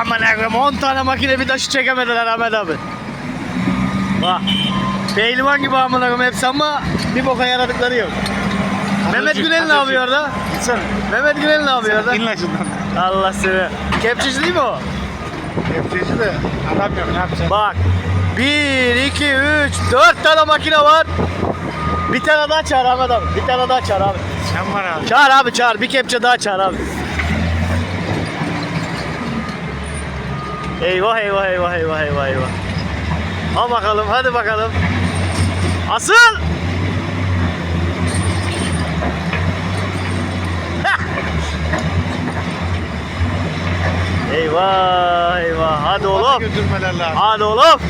aman koyayım 10 tane makine bir taşı çekemediler Ahmet abi. Bak. Pehlivan gibi amına koyayım hepsi ama bir boka yaradıkları yok. Mehmet Günel ne yapıyor orada? Gitsene. Mehmet Günel ne yapıyor orada? İn lan şundan. Allah seni. Kepçeci değil mi o? Kepçeci de adam yok ne yapacaksın? Bak. 1, 2, 3, 4 tane makine var. Bir tane daha çağır Ahmet abi. Bir tane daha çağır abi. Sen var abi. Çağır abi çağır. Bir kepçe daha çağır abi. Eyvah eyvah eyvah eyvah eyvah eyvah. Ha bakalım hadi bakalım. Asıl. Hah! eyvah eyvah. Hadi oğlum. Götürmeler lazım. Hadi oğlum.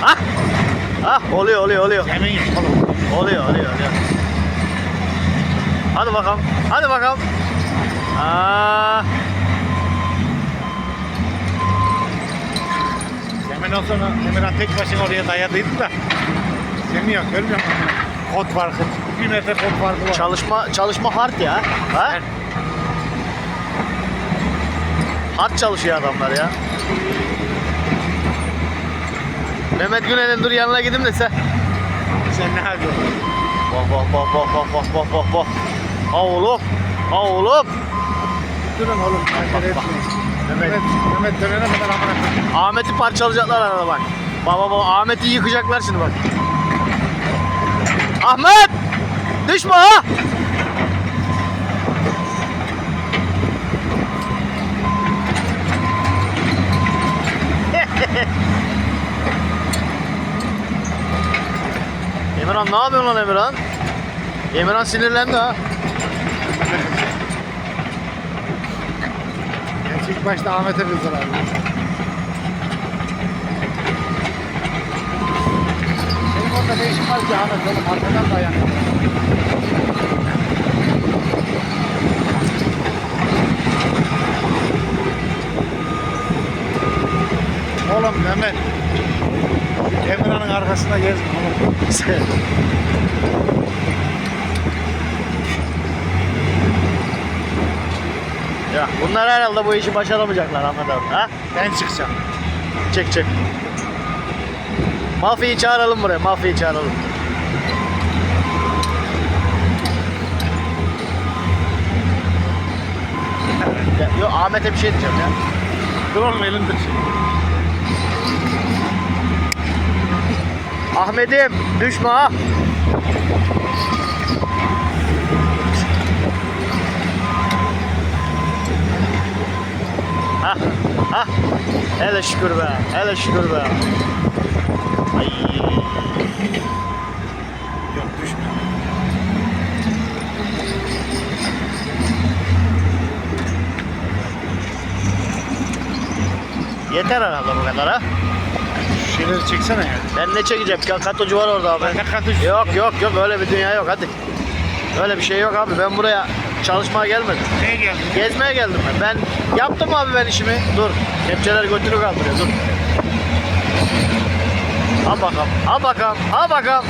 Hah. Hah oluyor oluyor oluyor. Yemin oğlum. Oluyor, oluyor, oluyor. Hadi bakalım. Hadi bakalım. Aa, Yemin olsa Emirhan tek başına oraya dayadıydı da. Yemin yok görmüyor musun? Kod farkı. Bir metre kod farkı var. çalışma çalışma hard ya. Ha? Evet. Hard çalışıyor adamlar ya. Mehmet Günel'in dur yanına gideyim de sen. Sen ne yapıyorsun? Bak bak bak bak bak bak bak bak bak. Ha oğlum. Ha oğlum. Durun oğlum. Acele etmeyin. Mehmet, Mehmet dönene kadar amına koyayım. Ahmet'i parçalayacaklar arada bak. Baba baba Ahmet'i yıkacaklar şimdi bak. Ahmet! Düşme ha! Emirhan ne yapıyorsun lan Emirhan? Emirhan sinirlendi ha. ilk başta Ahmet'e kızdılar. Benim orada ne işim var ki Ahmet oğlum arkadan dayan. Oğlum Mehmet. Emirhan'ın arkasında gezme oğlum. Ya bunlar herhalde bu işi başaramayacaklar Ahmet abi. Ha? Ben çıkacağım. Çek çek. Mafyayı çağıralım buraya. Mafyayı çağıralım. Ya, yok Ahmet'e bir şey diyeceğim ya. Oğlum elinde. Ahmet'im düşme. Ha Hele şükür be. Hele şükür be. Ay. Yok düşme. Yeter herhalde bu kadar ha. Şeyleri çeksene ya. Ben ne çekeceğim? Katocu var orada abi. Ne kadar Yok yok yok öyle bir dünya yok hadi. Öyle bir şey yok abi. Ben buraya çalışmaya gelmedim. Neye geldin? Gezmeye geldim ben. Ben yaptım abi ben işimi. Dur. Kepçeler götünü kaldırıyor. Dur. Al bakalım. Al bakalım. Al bakalım.